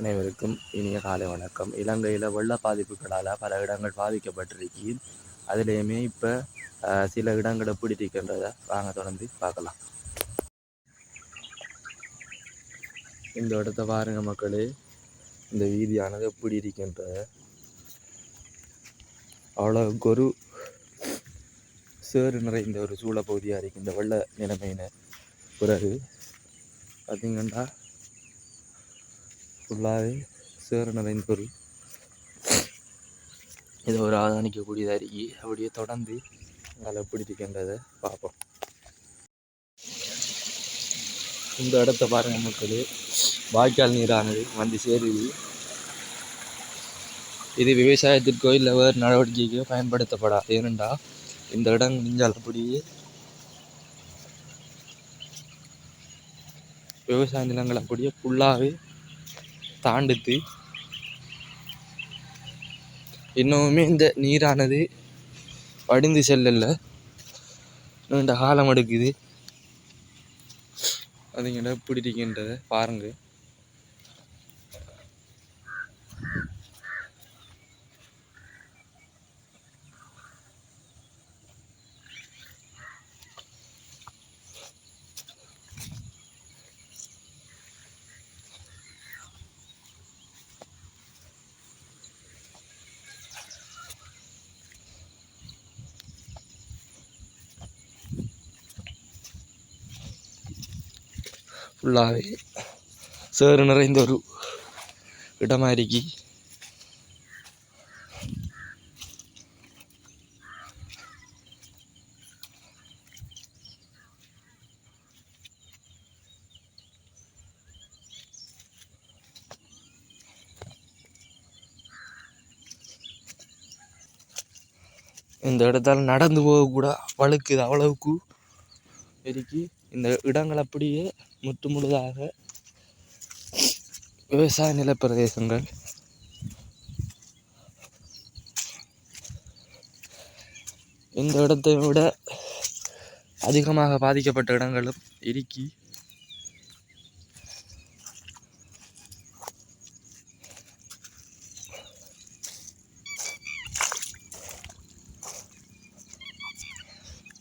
அனைவருக்கும் இனிய காலை வணக்கம். இலங்கையில் வெள்ள பாதிப்புகளால் பல இடங்கள் பாதிக்கப்பட்டிருக்கு அதுலேயுமே இப்போ சில இடங்களை பிடித்திருக்கின்றதை வாங்க தொடர்ந்து பார்க்கலாம். இந்த இடத்த பாருங்க மக்களே. இந்த வீதியானது எப்படி இருக்கின்ற அவ்வளோக்கு ஒரு சேறு நிறைந்த ஒரு சூழப்பகுதியாக இருக்குது இந்த வெள்ள நிலைமையின பிறகு பார்த்தீங்கன்னா ஃபுல்லாகவே சேறு நிறைந்த இதை இது ஒரு ஆதானிக்கக்கூடியதாக இருக்கு. அப்படியே தொடர்ந்து அதில் எப்படி இருக்கின்றதை பார்ப்போம். இந்த இடத்த பாருங்க மக்கள். வாய்க்கால் நீரானது வந்து சேருது. இது விவசாயத்திற்கோ இல்லை வேறு நடவடிக்கைக்கோ பயன்படுத்தப்படாது. ஏனென்றா இந்த இடம் நெஞ்சால் அப்படியே விவசாய நிலங்கள் அப்படியே ஃபுல்லாகவே தாண்டுது. இன்னுமே இந்த நீரானது வடிந்து செல்லல நீண்ட காலம் எடுக்குது. அதுங்கிட்ட எப்படி பாருங்கள் ஃபுல்லாகவே சேறு நிறைந்த ஒரு இடமாக இருக்கி இந்த இடத்தால் நடந்து போகக்கூட வழுக்குது அவ்வளவுக்கு. பெருக்கி இந்த இடங்கள் அப்படியே முற்று முழுதாக விவசாய நிலப்பிரதேசங்கள். இந்த இடத்தை விட அதிகமாக பாதிக்கப்பட்ட இடங்களும் இறுக்கி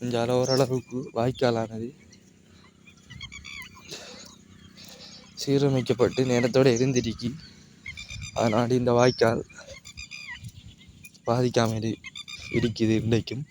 இங்கால ஓரளவுக்கு வாய்க்காலானது. சீரமைக்கப்பட்டு நேரத்தோடு இருந்திருக்கி அதனால் இந்த வாய்க்கால் பாதிக்காமல் இருக்குது இன்றைக்கும்.